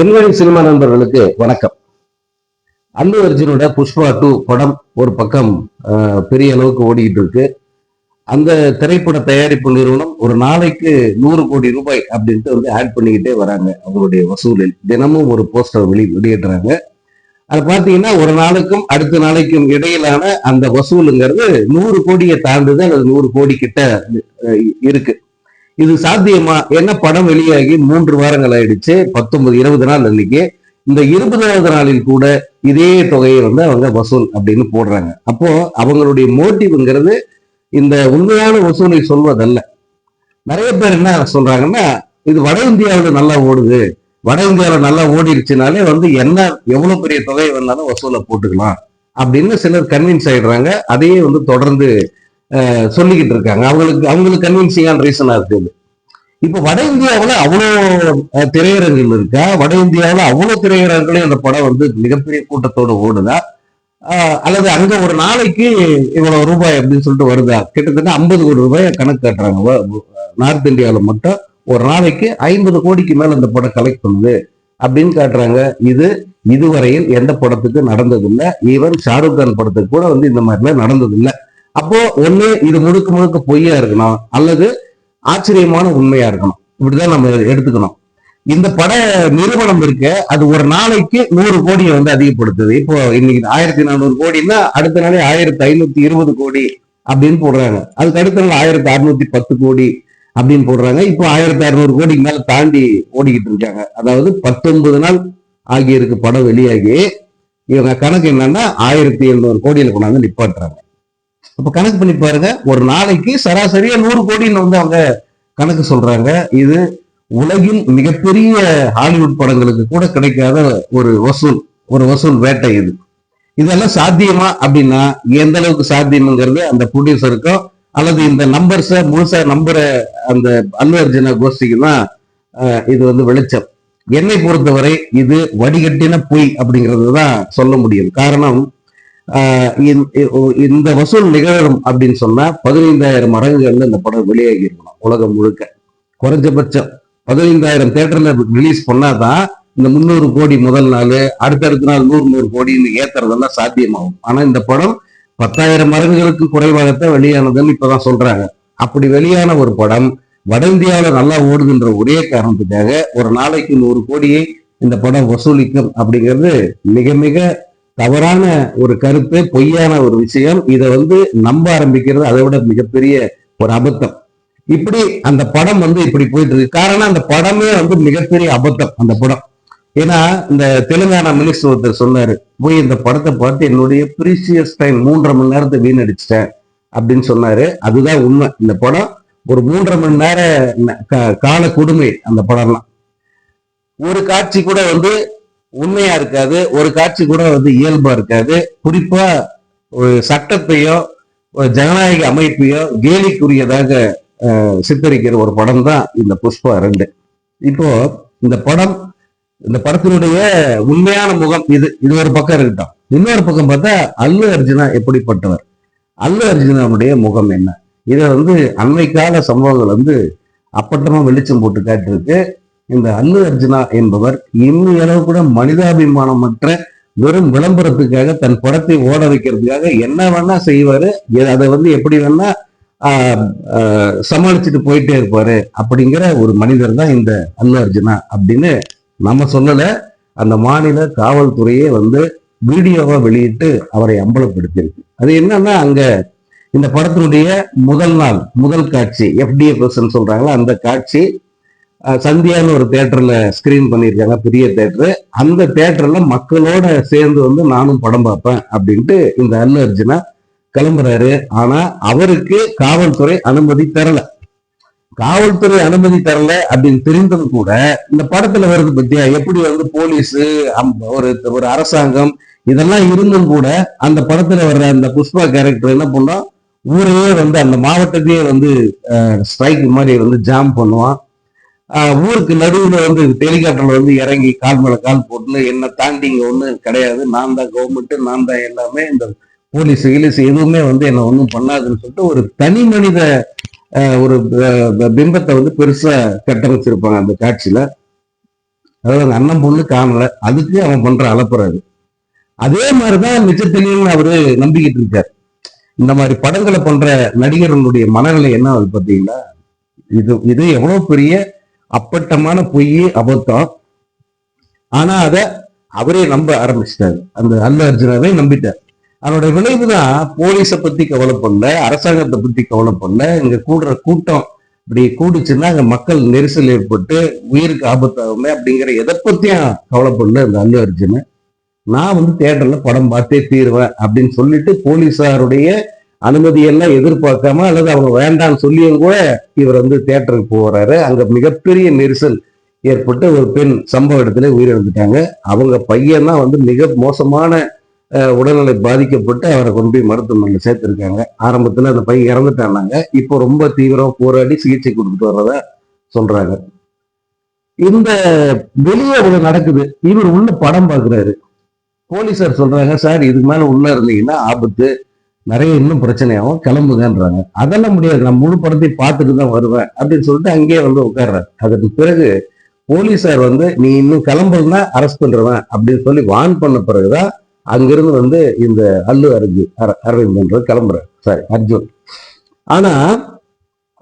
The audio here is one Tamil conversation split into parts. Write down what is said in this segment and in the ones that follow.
என்வழி சினிமா நண்பர்களுக்கு வணக்கம். அல்லு அர்ஜுனோட புஷ்பா டூ படம் ஒரு பக்கம் பெரிய அளவுக்கு ஓடிக்கிட்டு இருக்கு. அந்த திரைப்பட தயாரிப்பு நிறுவனம் ஒரு நாளைக்கு நூறு கோடி ரூபாய் அப்படின்ட்டு வந்து ஆட் பண்ணிக்கிட்டே வராங்க அவங்களுடைய வசூலில். தினமும் ஒரு போஸ்டர் வெளி வெளியிடுறாங்க. அது பார்த்தீங்கன்னா ஒரு நாளுக்கும் அடுத்த நாளைக்கும் இடையிலான அந்த வசூலுங்கிறது நூறு கோடியை தாண்டுது அல்லது நூறு கோடி கிட்ட இருக்கு. இது சாத்தியமா? என்ன படம் வெளியாகி மூன்று வாரங்கள் ஆயிடுச்சு பத்தொன்பது இருபது நாள் அன்னைக்கு. இந்த இருபதாவது நாளில் கூட இதே தொகையை வந்து அவங்க வசூல் அப்படின்னு போடுறாங்க. அப்போ அவங்களுடைய மோட்டிவ்ங்கிறது இந்த உண்மையான வசூலை சொல்வதல்ல. நிறைய பேர் என்ன சொல்றாங்கன்னா இது வட இந்தியாவில் நல்லா ஓடுது. வட இந்தியாவில் நல்லா ஓடிடுச்சுனாலே வந்து என்ன எவ்வளவு பெரிய தொகை வேணாலும் வசூலை போட்டுக்கலாம் அப்படின்னு சிலர் கன்வின்ஸ் ஆயிடுறாங்க. அதையே வந்து தொடர்ந்து சொல்லிக்கிட்டு இருக்காங்க. அவங்களுக்கு அவங்களுக்கு கன்வின்சிங்கான ரீசனா இருக்குது இப்ப வட இந்தியாவில் அவ்வளோ திரையரங்குகள் இருக்கா? வட இந்தியாவில் அவ்வளோ திரையரங்குகளையும் அந்த படம் வந்து மிகப்பெரிய கூட்டத்தோடு ஓடுதா? அல்லது அங்க ஒரு நாளைக்கு இவ்வளவு ரூபாய் அப்படின்னு சொல்லிட்டு வருதா? கிட்டத்தட்ட ஐம்பது கோடி ரூபாய் கணக்கு காட்டுறாங்க. நார்த் இந்தியாவில் மட்டும் ஒரு நாளைக்கு ஐம்பது கோடிக்கு மேல அந்த படம் கலெக்ட் பண்ணுது அப்படின்னு காட்டுறாங்க. இது இதுவரையில் எந்த படத்துக்கு நடந்ததில்லை. ஈவன் ஷாருக் கான் படத்துக்கு கூட வந்து இந்த மாதிரிலாம் நடந்ததில்லை. அப்போ ஒண்ணு இது முழுக்க முழுக்க பொய்யா இருக்கணும் அல்லது ஆச்சரியமான உண்மையா இருக்கணும். இப்படிதான் நம்ம எடுத்துக்கணும். இந்த பட நிறுவனம் இருக்க அது ஒரு நாளைக்கு நூறு கோடியை வந்து அதிகப்படுத்துது. இப்போ இன்னைக்கு ஆயிரத்தி நானூறு கோடின்னா அடுத்த நாளே ஆயிரத்தி ஐநூத்தி இருபது கோடி அப்படின்னு போடுறாங்க. அதுக்கு அடுத்த நாள் ஆயிரத்தி அறுநூத்தி பத்து கோடி அப்படின்னு போடுறாங்க. இப்போ ஆயிரத்தி அறுநூறு கோடிக்கு மேல தாண்டி ஓடிக்கிட்டு இருக்காங்க. அதாவது பத்தொன்பது நாள் ஆகியிருக்கு படம் வெளியாகி. இவங்க கணக்கு என்னன்னா ஆயிரத்தி எழுநூறு கோடியில கொண்டாந்து நிப்பாட்டுறாங்க. அப்ப கணக்கு பண்ணி பாருங்க ஒரு நாளைக்கு சராசரியா நூறு கோடின்னு வந்து அவங்க கணக்கு சொல்றாங்க. இது உலகின் மிகப்பெரிய ஹாலிவுட் படங்களுக்கு கூட கிடைக்காத ஒரு வசூல் ஒரு வசூல் வேட்டை இது. இதெல்லாம் சாத்தியமா அப்படின்னா எந்த அளவுக்கு சாத்தியம்ங்கிறது அந்த ப்ரொடியூசருக்கும் அல்லது இந்த நம்பர்ஸை முழுசா நம்புற அந்த அல்லு அர்ஜுன கோஷ்டிக்கு தான் இது வந்து வெளிச்சம். என்னை பொறுத்தவரை இது வடிகட்டின பொய் அப்படிங்கிறது தான் சொல்ல முடியும். காரணம் இந்த- இந்த வசூல் நிகழும் அப்படின்னு சொன்னா பதினைந்தாயிரம் மடங்குகள்ல இந்த படம் வெளியாகி இருக்கணும் உலகம் முழுக்க. குறைஞ்சபட்சம் பதினைந்தாயிரம் தேட்டர்ல ரிலீஸ் பண்ணாதான் இந்த முந்நூறு கோடி முதல் நாள் அடுத்தடுத்த நாள் நூறு நூறு கோடின்னு ஏத்துறதெல்லாம் சாத்தியமாகும். ஆனா இந்த படம் பத்தாயிரம் மடங்குகளுக்கு குறைவாகத்தான் வெளியானதுன்னு இப்பதான் சொல்றாங்க. அப்படி வெளியான ஒரு படம் வட இந்தியாவுல நல்லா ஓடுதுன்ற ஒரே காரணத்துக்காக ஒரு நாளைக்கு நூறு கோடியை இந்த படம் வசூலிக்கும் அப்படிங்கிறது மிக மிக தவறான ஒரு கருத்து பொய்யான ஒரு விஷயம் இதை வந்து நம்ப ஆரம்பிக்கிறது அதை விட மிகப்பெரிய ஒரு அபத்தம். இப்படி அந்த படம் வந்து இப்படி போயிட்டு இருக்கு. காரணம் அந்த படமே வந்து மிகப்பெரிய அபத்தம் அந்த படம். ஏன்னா இந்த தெலுங்கானா மினிஸ்டர் ஒருத்தர் சொன்னாரு போய் இந்த படத்தை பார்த்து என்னுடைய ப்ரீசியஸ் டைம் மூன்றரை மணி நேரத்தை வீணடிச்சிட்டேன் அப்படின்னு சொன்னாரு. அதுதான் உண்மை. இந்த படம் ஒரு மூன்றரை மணி நேர கால கொடுமை அந்த படம்லாம். ஒரு காட்சி கூட வந்து உண்மையா இருக்காது ஒரு காட்சி கூட வந்து இயல்பா இருக்காது. குறிப்பா ஒரு சட்டத்தையோ ஒரு ஜனநாயக அமைப்பையோ கேலிக்குரியதாக சித்தரிக்கிற ஒரு படம் தான் இந்த புஷ்பா ரெண்டு. இப்போ இந்த படம் இந்த படத்தினுடைய உண்மையான முகம் இது இது ஒரு பக்கம் இருக்கட்டும். இன்னொரு பக்கம் பார்த்தா அல்லு அர்ஜுனா எப்படிப்பட்டவர்? அல்லு அர்ஜுனாவுடைய முகம் என்ன? இதை வந்து அண்மை கால சம்பவங்கள் வந்து அப்பட்டமா வெளிச்சம் போட்டு காட்டியிருக்கு. இந்த அல்லு அர்ஜுனா என்பவர் இன்னும் கூட மனிதாபிமானமற்ற வெறும் விளம்பரத்துக்காக தன் படத்தை ஓட வைக்கிறதுக்காக என்ன வேணா செய்வாரு அதை வந்து எப்படி வேணா சமாளிச்சுட்டு போயிட்டே இருப்பாரு அப்படிங்கிற ஒரு மனிதர் தான் இந்த அல்லு அர்ஜுனா அப்படின்னு நம்ம சொல்லல. அந்த மாநில காவல்துறையே வந்து வீடியோவா வெளியிட்டு அவரை அம்பலப்படுத்தியிருக்கு. அது என்னன்னா அங்க இந்த படத்தினுடைய முதல் நாள் முதல் காட்சி எஃப்டிஎஃப்எஸ் சொல்றாங்களா அந்த காட்சி சந்தியான்னு ஒரு தேட்டர்ல ஸ்கிரீன் பண்ணியிருக்காங்க பெரிய தேட்டரு அந்த தேட்டர்ல மக்களோட சேர்ந்து வந்து நானும் படம் பார்ப்பேன் அப்படின்ட்டு இந்த அல்லு அர்ஜுனா கிளம்புறாரு. ஆனா அவருக்கு காவல்துறை அனுமதி தரல. காவல்துறை அனுமதி தரல அப்படின்னு தெரிந்தது கூட இந்த படத்துல வருது பத்தியா எப்படி வந்து போலீஸ் ஒரு ஒரு அரசாங்கம் இதெல்லாம் இருந்தும் கூட அந்த படத்துல வர்ற அந்த புஷ்பா கேரக்டர் என்ன பண்ணோம் ஊரையே வந்து அந்த மாவட்டத்தையே வந்து ஸ்ட்ரைக் மாதிரி வந்து ஜாம் பண்ணுவான். ஊருக்கு நடுவில் வந்து ஹெலிகாப்டர்ல வந்து இறங்கி கால் மேல கால் போட்டு என்ன தாண்டி இங்க கிடையாது. நான் தான் கவர்மெண்ட் நான் தான் எல்லாமே இந்த போலீஸ் கிலீஸ் எதுவுமே வந்து என்ன ஒன்றும் பண்ணாதுன்னு சொல்லிட்டு ஒரு தனி மனித ஒரு பிம்பத்தை வந்து பெருசா கட்டமைச்சிருப்பாங்க அந்த காட்சியில. அதாவது அந்த அண்ணன் பொண்ணு காணல. அதுக்கு அவன் பண்ற அலப்புறாரு. அதே மாதிரிதான் நிஜத்திலையும் அவரு நம்பிக்கிட்டு இருக்காரு. இந்த மாதிரி படங்களை பண்ற நடிகர்களுடைய மனநிலை என்ன அது பாத்தீங்களா இது இது எவ்வளவு பெரிய அப்பட்டமான பொய் அபத்தம். ஆனா அத அவரே நம்ப ஆரம்பிச்சிட்டாரு. அந்த அல்ல அர்ஜுனாவே நம்பிட்டார். அதனோட விளைவுதான் போலீஸ பத்தி கவலைப்படல அரசாங்கத்தை பத்தி கவலைப்படல இங்க கூடுற கூட்டம் இப்படி கூடுச்சுன்னா அங்க மக்கள் நெரிசல் ஏற்பட்டு உயிருக்கு ஆபத்தாகுமே அப்படிங்கிற எதை பத்தியும் கவலைப்படல இந்த அல்லு அர்ஜுன் நான் வந்து தேட்டர்ல படம் பார்த்தே தீருவேன் அப்படின்னு சொல்லிட்டு போலீஸாருடைய அனுமதியெல்லாம் எதிர்பார்க்காம அல்லது அவங்க வேண்டாம்னு சொல்லியும் கூட இவர் வந்து தியேட்டருக்கு போறாரு. அங்க மிகப்பெரிய நெரிசல் ஏற்பட்டு ஒரு பெண் சம்பவ இடத்துல உயிரிழந்துட்டாங்க. அவங்க பையன் தான் வந்து மிக மோசமான உடல்நிலை பாதிக்கப்பட்டு அவரை கொண்டு போய் மருத்துவமனையில் சேர்த்துருக்காங்க. ஆரம்பத்துல அந்த பையன் இறந்துட்டானாங்க இப்போ ரொம்ப தீவிரம் போராடி சிகிச்சை கொடுத்துட்டு வர்றதா சொல்றாங்க. இந்த வெளியே அவ்வளவு நடக்குது. இவர் உள்ள படம் பார்க்குறாரு. போலீசார் சொல்றாங்க சார் இதுக்கு மேல உள்ள இருந்தீங்கன்னா ஆபத்து. நிறைய இன்னும் பிரச்சனையாகும். கிளம்புங்கன்றாங்க. அதெல்லாம் முடியாது. நான் முழு படத்தையும் பார்த்துட்டு தான் வருவேன் அப்படின்னு சொல்லிட்டு அங்கேயே வந்து உட்கார்றேன் அதற்கு பிறகு போலீஸார் வந்து நீ இன்னும் கிளம்பலன்னா அரெஸ்ட் பண்றவன் அப்படின்னு சொல்லி வான் பண்ண பிறகுதான் அங்கிருந்து வந்து இந்த அல்லு அர்ஜு அர- அரவிந்த் சாரி அர்ஜுன். ஆனா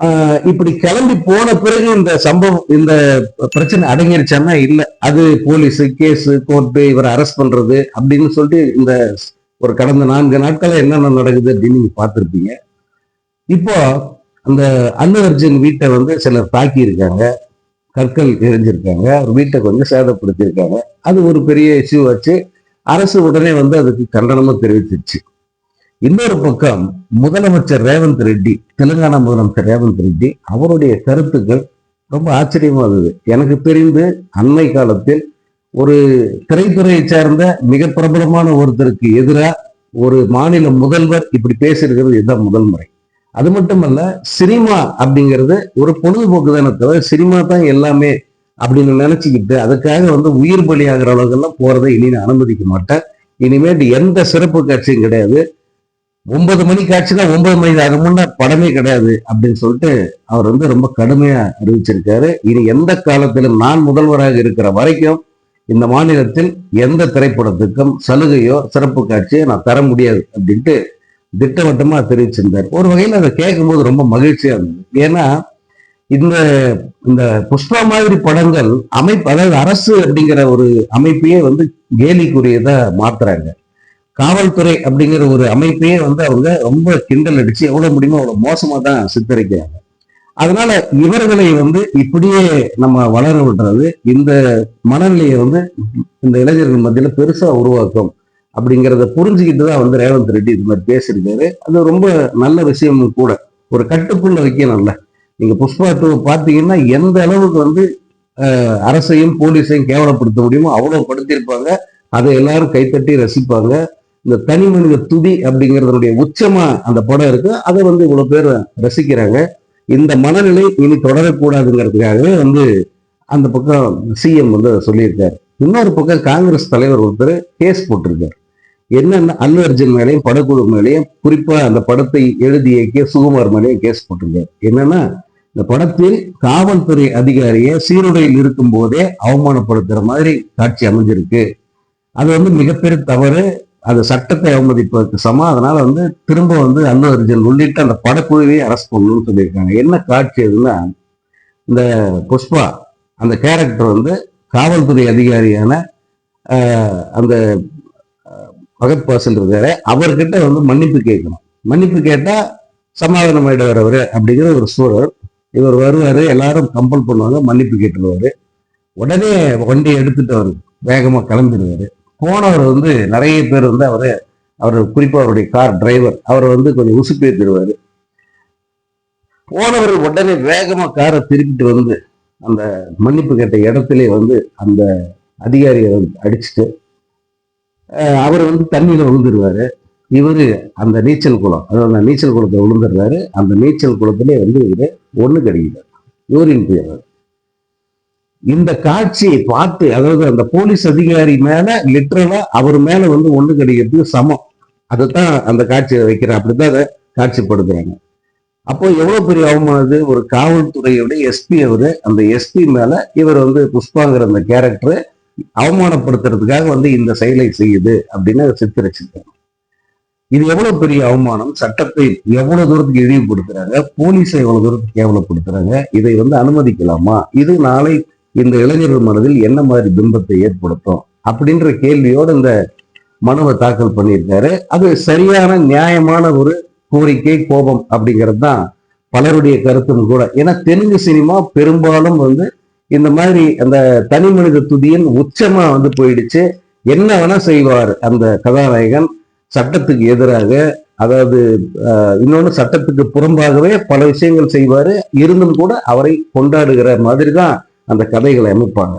ஆஹ் இப்படி கிளம்பி போன பிறகு இந்த சம்பவம் இந்த பிரச்சனை அடங்கிருச்சான்னா இல்ல அது போலீஸ் கேஸு கோர்ட்டு இவரை அரெஸ்ட் பண்றது அப்படின்னு சொல்லிட்டு இந்த ஒரு கடந்த நான்கு நாட்களில் என்னென்ன நடக்குது அப்படின்னு நீங்க பார்த்துருப்பீங்க. இப்போ அந்த அல்லு அர்ஜுன் வீட்டை வந்து சிலர் தாக்கி இருக்காங்க கற்கள் எரிஞ்சிருக்காங்க அவர் வீட்டை கொஞ்சம் சேதப்படுத்தியிருக்காங்க. அது ஒரு பெரிய இஷ்யூ வச்சு அரசு உடனே வந்து அதுக்கு கண்டனமும் தெரிவிச்சிருச்சு. இன்னொரு பக்கம் முதலமைச்சர் ரேவந்த் ரெட்டி தெலுங்கானா முதலமைச்சர் ரேவந்த் ரெட்டி அவருடைய கருத்துக்கள் ரொம்ப ஆச்சரியமா இருந்தது. எனக்கு தெரிந்து அண்மை காலத்தில் ஒரு திரைத்துறையை சேர்ந்த மிக பிரபலமான ஒருத்தருக்கு எதிராக ஒரு மாநில முதல்வர் இப்படி பேசியிருக்கிறது இதுதான் முதல் முறை. அது மட்டுமல்ல சினிமா அப்படிங்கிறது ஒரு பொழுதுபோக்கு தானே தவிர சினிமா தான் எல்லாமே அப்படின்னு நினைச்சுக்கிட்டு அதுக்காக வந்து உயிர் பலியாகிற அளவுக்கெல்லாம் போறதை இனி நான் அனுமதிக்க மாட்டேன். இனிமேல் எந்த சிறப்பு காட்சியும் கிடையாது. ஒன்பது மணி காட்சினா ஒன்பது மணி அது முன்ன படமே கிடையாது அப்படின்னு சொல்லிட்டு அவர் வந்து ரொம்ப கடுமையா அறிவிச்சிருக்காரு. இனி எந்த காலத்திலும் நான் முதல்வராக இருக்கிற வரைக்கும் இந்த மாநிலத்தில் எந்த திரைப்படத்துக்கும் சலுகையோ சிறப்பு காட்சியோ நான் தர முடியாது அப்படின்ட்டு திட்டவட்டமாக தெரிவிச்சிருந்தார். ஒரு வகையில் அதை கேட்கும்போது ரொம்ப மகிழ்ச்சியாக இருந்தது. ஏன்னா இந்த இந்த புஷ்பா மாதிரி படங்கள் அமைப்பு அதாவது அரசு அப்படிங்கிற ஒரு அமைப்பையே வந்து கேலிக்குரியதாக மாத்துறாங்க. காவல்துறை அப்படிங்கிற ஒரு அமைப்பையே வந்து அவங்க ரொம்ப கிண்டல் அடிச்சு எவ்வளவு முடியுமோ அவ்வளோ மோசமா தான் சித்தரிக்கிறாங்க. அதனால இவர்களை வந்து இப்படியே நம்ம வளர விடுறது இந்த மனநிலையை வந்து இந்த இளைஞர்கள் மத்தியில பெருசா உருவாக்கும் அப்படிங்கிறத புரிஞ்சுக்கிட்டு தான் வந்து ரேவந்த் ரெட்டி இது மாதிரி பேசியிருக்காரு. அது ரொம்ப நல்ல விஷயமும் கூட. ஒரு கட்டுக்குள்ள வைக்கணும்ல. நீங்க புஷ்பா டூ பார்த்தீங்கன்னா எந்த அளவுக்கு வந்து அரசையும் போலீஸையும் கேவலப்படுத்த முடியுமோ அவ்வளவு படுத்தியிருப்பாங்க அதை எல்லாரும் கைத்தட்டி ரசிப்பாங்க. இந்த தனி மனித துதி அப்படிங்கிறதுடைய உச்சமா அந்த படம் இருக்கு. அதை வந்து இவ்வளவு பேர் ரசிக்கிறாங்க. இந்த மனநிலை இனி தொடரக்கூடாதுங்கிறதுக்காகவே வந்து அந்த பக்கம் சிஎம் வந்து சொல்லியிருக்காரு. இன்னொரு பக்கம் காங்கிரஸ் தலைவர் ஒருத்தர் கேஸ் போட்டிருக்காரு. என்னென்ன அல்லு அர்ஜுன் மேலேயும் படக்குழு மேலேயும் குறிப்பாக அந்த படத்தை எழுதி இயக்கிய சுகுமார் மேலேயும் கேஸ் போட்டிருக்காரு. என்னன்னா இந்த படத்தில் காவல்துறை அதிகாரியை சீருடையில் இருக்கும் போதே அவமானப்படுத்துற மாதிரி காட்சி அமைஞ்சிருக்கு. அது வந்து மிகப்பெரிய தவறு. அது சட்டத்தை அவமதிப்பதற்கு சமம். அதனால வந்து திரும்ப வந்து அல்லு அர்ஜுன் உள்ளிட்ட அந்த படக்குழுவையே அரெஸ்ட் பண்ணணும்னு சொல்லியிருக்காங்க. என்ன காட்சி எதுன்னா இந்த புஷ்பா அந்த கேரக்டர் வந்து காவல்துறை அதிகாரியான அந்த பகத் பாசல் இருக்காரு அவர்கிட்ட வந்து மன்னிப்பு கேட்கணும். மன்னிப்பு கேட்டால் சமாதானம் ஆயிடுவார் அவர் அப்படிங்கிற ஒரு சூழல். இவர் வருவார் எல்லாரும் கம்பல் பண்ணுவாங்க மன்னிப்பு கேட்டுருவார். உடனே வண்டியை எடுத்துட்டு அவர் வேகமாக கிளம்பிடுவார். போனவர் வந்து நிறைய பேர் வந்து அவர் அவர் குறிப்பாக அவருடைய கார் டிரைவர் அவரை வந்து கொஞ்சம் உசுப்பேத்திடுவாரு. போனவர் உடனே வேகமாக காரை திருப்பிட்டு வந்து அந்த மன்னிப்பு கேட்ட இடத்துல வந்து அந்த அதிகாரியை வந்து அடிச்சுட்டு அவர் வந்து தண்ணியில் விழுந்துருவார். இவர் அந்த நீச்சல் குளம் அதாவது அந்த நீச்சல் குளத்தை விழுந்துடுறாரு அந்த நீச்சல் குளத்திலே வந்து இவரு ஒன்று கிடைக்கிறார் யூரின் போயிடுறாரு இந்த காட்சியை பார்த்து அதாவது அந்த போலீஸ் அதிகாரி மேல லிட்டரலா அவர் மேல வந்து ஒண்ணு கிடைக்கிறதுக்கு சமம். அதைத்தான் அந்த காட்சியை வைக்கிற அப்படிதான் அதை காட்சிப்படுத்துறாங்க. அப்போ எவ்வளவு பெரிய அவமானம் இது? ஒரு காவல்துறையோட எஸ்பி அவரு அந்த எஸ்பி மேல இவர் வந்து புஷ்பாங்கிற அந்த கேரக்டர் அவமானப்படுத்துறதுக்காக வந்து இந்த செயலை செய்யுது அப்படின்னு சித்தரிச்சிருக்காங்க. இது எவ்வளவு பெரிய அவமானம்? சட்டத்தை எவ்வளவு தூரத்துக்கு இழிவுபடுத்துறாங்க? போலீஸை எவ்வளவு தூரத்துக்கு கேவலப்படுத்துறாங்க? இதை வந்து அனுமதிக்கலாமா? இது நாளை இந்த இளைஞர்கள் மனதில் என்ன மாதிரி பிம்பத்தை ஏற்படுத்தும் அப்படின்ற கேள்வியோடு இந்த மனுவை தாக்கல் பண்ணியிருக்காரு. அது சரியான நியாயமான ஒரு கோரிக்கை கோபம் அப்படிங்கிறது தான் பலருடைய கருத்தும் கூட. ஏன்னா தெலுங்கு சினிமா பெரும்பாலும் வந்து இந்த மாதிரி அந்த தனி மனித துதியின் உச்சமா வந்து போயிடுச்சு. என்ன வேணா செய்வார் அந்த கதாநாயகன். சட்டத்துக்கு எதிராக அதாவது இன்னொன்று சட்டத்துக்கு புறம்பாகவே பல விஷயங்கள் செய்வார். இருந்தும் கூட அவரை கொண்டாடுகிற மாதிரி தான் அந்த கதைகளை அமைப்பாங்க.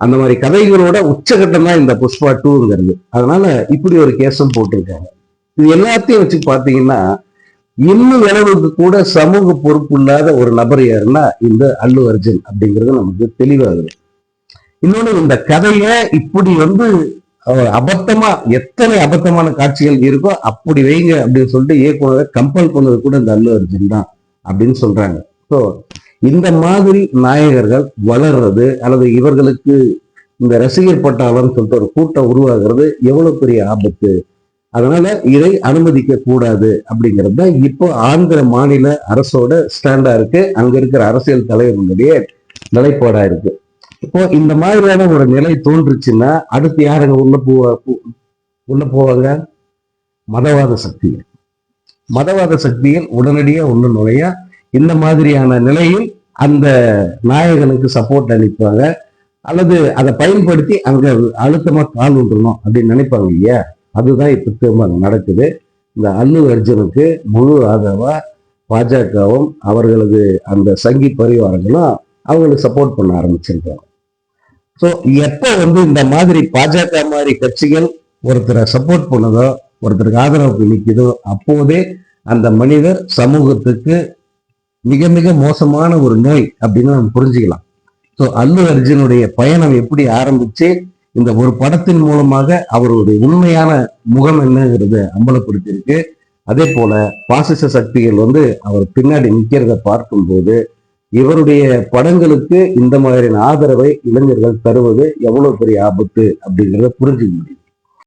அந்த மாதிரி கதைகளோட உச்சகட்டம் தான் இந்த புஷ்பா டூங்கிறது. அதனால இப்படி ஒரு கேஸும் போட்டிருக்காங்க. இது எல்லாத்தையும் வச்சு பார்த்தீங்கன்னா இன்னும் நிலவுக்கு கூட சமூக பொறுப்பு இல்லாத ஒரு நபர் யாருன்னா இந்த அல்லு அர்ஜுன் அப்படிங்கிறது நமக்கு தெளிவாகுது. இன்னொன்னு இந்த கதைய இப்படி வந்து அபத்தமா எத்தனை அபத்தமான காட்சிகள் இருக்கோ அப்படி வைங்க அப்படின்னு சொல்லிட்டு இயக்குனரை கம்பல் பண்ணது கூட இந்த அல்லு அர்ஜுன் தான் அப்படின்னு சொல்றாங்க. ஸோ இந்த மாதிரி நாயகர்கள் வளர்றது அல்லது இவர்களுக்கு இந்த ரசிகர் பட்டாளம் சொல்லிட்டு ஒரு கூட்டம் உருவாகிறது எவ்வளவு பெரிய ஆபத்து? அதனால இதை அனுமதிக்க கூடாது அப்படிங்கிறது தான் இப்போ ஆந்திர மாநில அரசோட ஸ்டாண்டா இருக்கு. அங்க இருக்கிற அரசியல் தலைவர்களுடைய நிலைப்பாடா இருக்கு. இப்போ இந்த மாதிரியான ஒரு நிலை தோன்றுச்சுன்னா அடுத்து யாருங்க உள்ள போவா உள்ள போவாங்க? மதவாத சக்திகள். மதவாத சக்திகள் உடனடியாக உள்ள நுழைய இந்த மாதிரியான நிலையில் அந்த நாயகனுக்கு சப்போர்ட் அளிப்பாங்க. அல்லது அதை பயன்படுத்தி அங்க அழுத்தமா கால் விட்டுறணும் அப்படின்னு நினைப்பாங்க இல்லையா? அதுதான் இப்ப திரும்ப நடக்குது. இந்த அல்லு அர்ஜுனுக்கு முழு ஆதரவா பாஜகவும் அவர்களது அந்த சங்கி பரிவாரங்களும் அவங்களுக்கு சப்போர்ட் பண்ண ஆரம்பிச்சிருக்காங்க. ஸோ எப்போ வந்து இந்த மாதிரி பாஜக மாதிரி கட்சிகள் ஒருத்தரை சப்போர்ட் பண்ணுதோ ஒருத்தருக்கு ஆதரவு நிற்கிதோ அப்போதே அந்த மனிதர் சமூகத்துக்கு மிக மிக மோசமான ஒரு நோய் அப்படின்னு நம்ம புரிஞ்சுக்கலாம். ஸோ அல்லு அர்ஜுனுடைய பயணம் எப்படி ஆரம்பிச்சு இந்த ஒரு படத்தின் மூலமாக அவருடைய உண்மையான முகம் என்னங்கிறத அம்பலப்படுத்தியிருக்கு. அதே போல பாசிச சக்திகள் வந்து அவர் பின்னாடி நிற்கிறத பார்க்கும்போது இவருடைய படங்களுக்கு இந்த மாதிரியான ஆதரவை இளைஞர்கள் தருவது எவ்வளவு பெரிய ஆபத்து அப்படிங்கிறத புரிஞ்சுக்க முடியும்